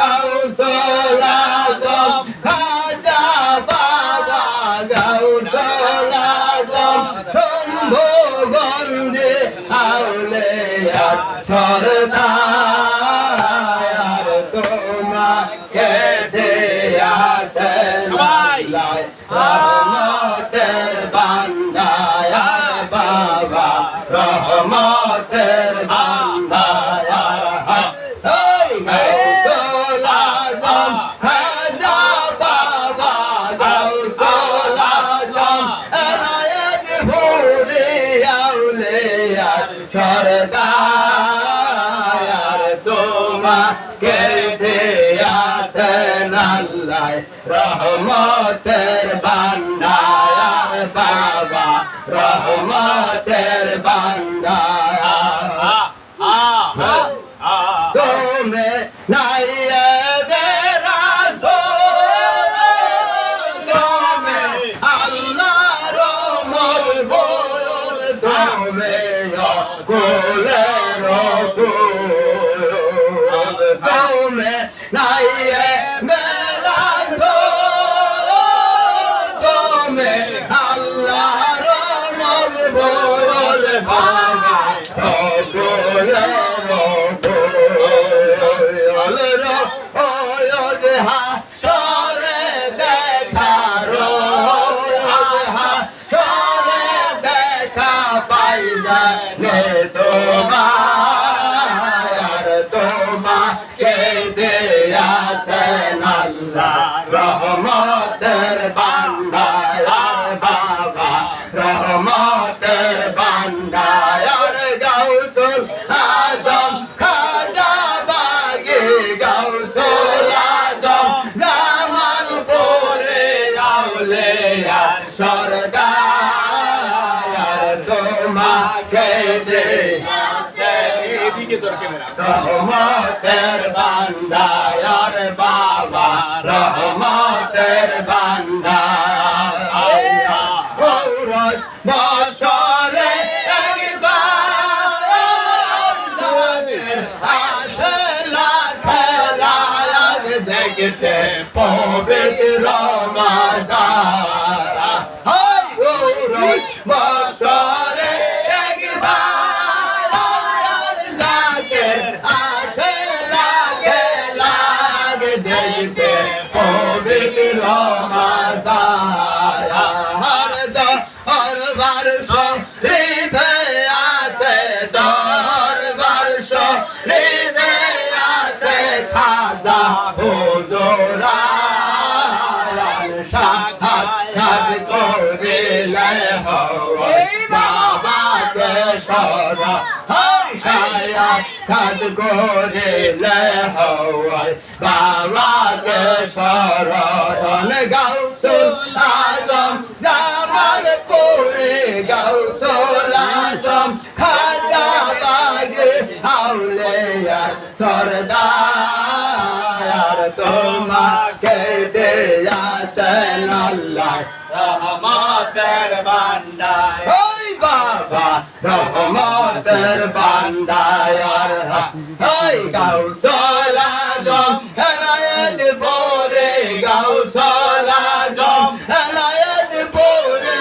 গাউসল আজম খাজা বাবা গাউসল আজম শম্ভুগঞ্জে আউলিয়ার সরদার তোমাকে দেয়াছে সবাই। রহমতের সরদার তোমাকে দিয়াছেন আল্লাহ। রহমতের বান্দার বাবা রহমতের বান্দার তুমি নাই কুলের কুল তুমি নাই বেরাসো তুমি আল্লাহর বাবা কুলের সরে পাই তোমার এদিকে তোর ক্যামেরা রহমতের বান্দায়ার বাবা রহমতের বান্দার ঔরস বছরে দেখতে পবিত্র মাজারা বাবাকে সরা সাক্ষাৎ করিলে হয় বাবাকে সরণ গাউসুল আজম জামালপুরে, গাউসুল আজম খাজা বাগে আউলিয়া সরদার। তোমাকে দেয়াছেন আল্লাহ রহমতের বান্দায়। বাবা রহমতের বান্দায়ার ওই গাউসুল আজম হেলায়েত পরে গাউসুল আজম হেলায়েত পরে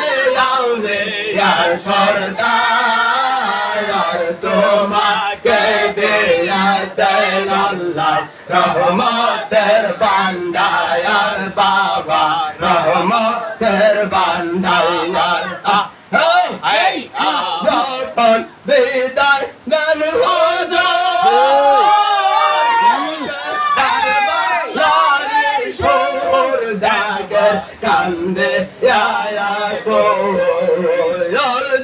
আউলিয়ার সরদার তোমাকে দেয়াছেন আল্লাহ রহমতের বান্দায়ার বাবা রহমতের যখন বিদায় দেন কান্দে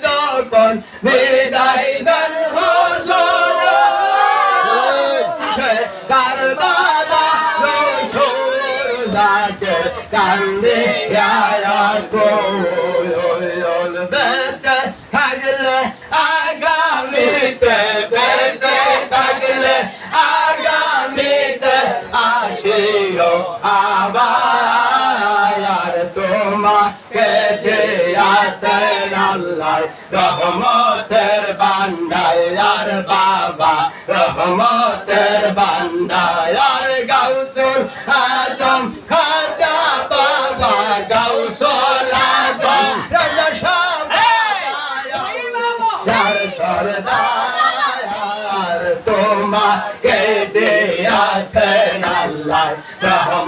যখন বিদায় জাকের কান্দে আমাকে দিয়াছেন আল্লাহ। রহমতের বান্দায়ার বাবা। রহমতের বান্দায়ার গাউসুল আজম। খাজা বাবা গাউসুল আজম। রাজা শাহ সরদার তোমাকে দিয়াছেন আল্লাহ। রহম